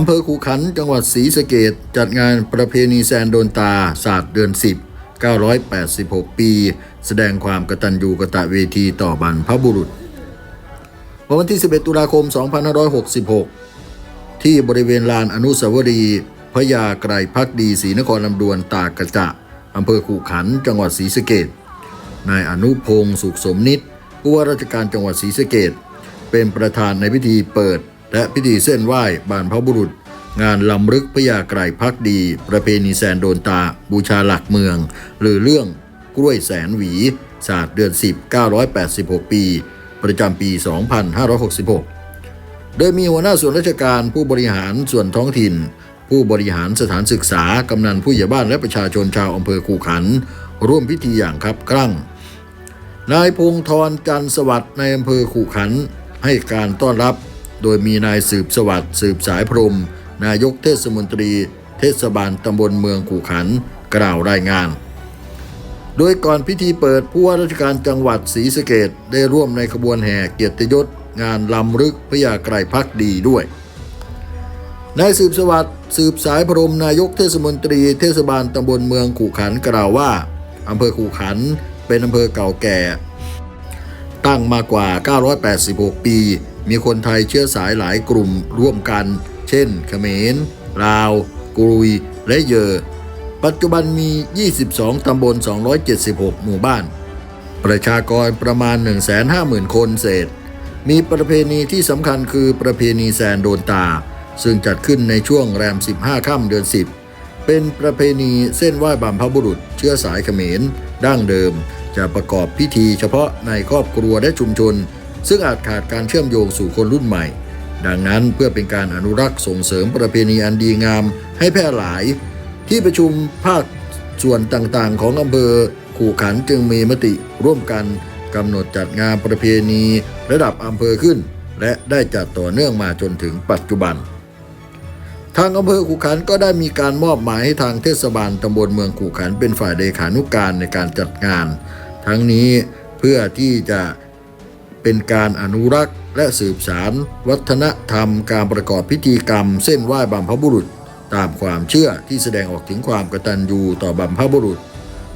อำเภอขันจังหวัดศรีสะเกดจัดงานประเพณีแซนโดนตาศาสตร์เดือน 10 986 ปี แสดงความกตัญญูกตเวทีต่อบรรพบุรุษวันที่ 11 ตุลาคม 2566 ที่บริเวณลานอนุสาวรีย์พระยาไกรพักดีศรีนครลำดวนตากระจะอำเภอขู่ขัน จังหวัดศรีสะเกดนายอนุพงศ์สุขสมนิตผู้ว่าราชการจังหวัดศรีสะเกดเป็นประธานในพิธีเปิด และพิธีเส้นไหว้บรรพบุรุษ งานลำลึกพยาไกรพักดี ประเพณีแสนโดนตา บูชาหลักเมือง หรือเรื่องกล้วยแสนหวี ศาสตร์เดือน 10 986 ปี ประจำปี 2566 โดยมีหัวหน้าส่วนราชการผู้บริหารส่วนท้องถิ่น ผู้บริหารสถานศึกษา กำนันผู้ใหญ่บ้านและประชาชนชาวอำเภอคูขัน ร่วมพิธีอย่างครับครั่งนายพงธรจันสวัสดิ์ในอำเภอขู่ขันให้การต้อนรับ โดยมีนายสืบสวัสดิ์สืบสายพรม นายกเทศมนตรี เทศบาลตำบลเมืองขู่ขัน กล่าวรายงาน โดยก่อนพิธีเปิดผู้ว่าราชการจังหวัดศรีสะเกดได้ร่วมในขบวนแห่เกียรติยศงานลำลึกพระยาไกรพักดีด้วยนายสืบสวัสดิ์สืบสายพรมนายกเทศมนตรี เทศบาลตำบลเมืองขู่ขันกล่าวว่าอำเภอขู่ขันเป็นอำเภอเก่าแก่ ตั้งมากว่า 986 ปี มีคนไทยเชื้อสายหลายกลุ่มร่วมกัน เช่นเขมรลาว กรุย และเยอปัจจุบันมี 22 ตำบล 276 หมู่บ้าน ประชากรประมาณ 150,000 คนเศษ มีประเพณีที่สำคัญคือประเพณีแซนโดนตา ซึ่งจัดขึ้นในช่วงแรม 15 ค่ำเดือน 10 เป็นประเพณีเส้นไหว้บรรพบุรุษ เชื้อสายเขมร ดั้งเดิม จะประกอบพิธีเฉพาะในครอบครัวและชุมชน ซึ่งอาจขาดการเชื่อมโยงสู่คนรุ่นใหม่ ดังนั้นเพื่อเป็นการอนุรักษ์ส่งเสริมประเพณีอันดีงามให้แพร่หลาย ที่ประชุมภาคส่วนต่างๆ ของอำเภอขู่ขันจึงมีมติร่วมกันกำหนดจัดงานประเพณีระดับอำเภอขึ้น และได้จัดต่อเนื่องมาจนถึงปัจจุบัน ทางอำเภอขู่ขันก็ได้มีการมอบหมายให้ทางเทศบาลตำบลเมืองขู่ขันเป็นฝ่ายเลขานุการในการจัดงาน ทั้งนี้เพื่อที่จะ เป็นการอนุรักษ์ และสืบสาร วัฒนธรรมการประกอบพิธีกรรม เส้นไหว้บรรพบุรุษ ตามความเชื่อที่แสดงออกถึงความกตัญญูต่อบรรพบุรุษ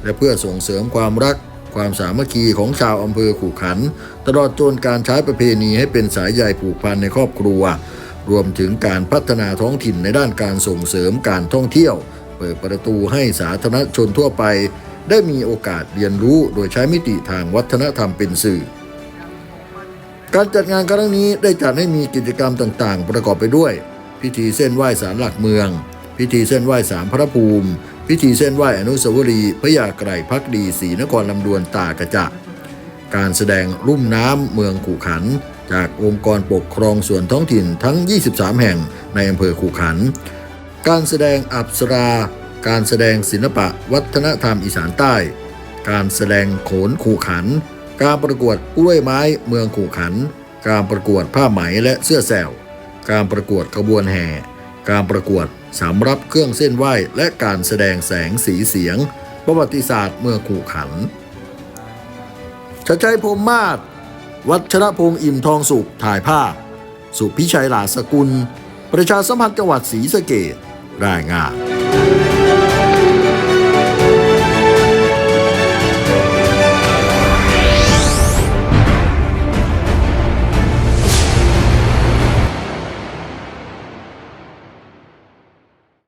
และเพื่อส่งเสริมความรัก ความสามัคคีของชาวอำเภอขู่ขัน ตลอดจนการใช้ประเพณีให้เป็นสายใยผูกพันในครอบครัว รวมถึงการพัฒนาท้องถิ่นในด้านการส่งเสริมการท่องเที่ยว เปิดประตูให้สาธารณชนทั่วไปได้มีโอกาสเรียนรู้โดยใช้มิติทางวัฒนธรรมเป็นสื่อ การจัดงานครั้งนี้ได้จัดให้มีกิจกรรมต่างๆ ประกอบไปด้วย พิธีเส้นไหว้สารหลักเมือง พิธีเส้นไหว้สามพระภูมิ พิธีเส้นไหว้อนุสาวรีย์พระยาไกรพักดีศรีนครลำดวนตากระจะการแสดงรุ่มน้ำเมืองขู่ขัน จากองค์กรปกครองส่วนท้องถิ่นทั้ง 23 แห่งในอำเภอขู่ขัน การแสดงอับสรา การแสดงศิลปะวัฒนธรรมอีสานใต้ การแสดงโขนขู่ขัน การประกวดกล้วยไม้เมืองขู่ขัน การประกวดผ้าไหมและเสื้อแซวการประกวดขบวนแห่ การประกวดสำรับเครื่องเส้นไหว้และการแสดงแสงสีเสียง ประวัติศาสตร์เมืองขู่ขันชัดชัยพรมมาศวัชรพงษ์อิ่มทองสุขถ่ายภาพ สุพิชัยหลาสกุล ประชาสัมพันธ์จังหวัดศรีสะเกดรายงาน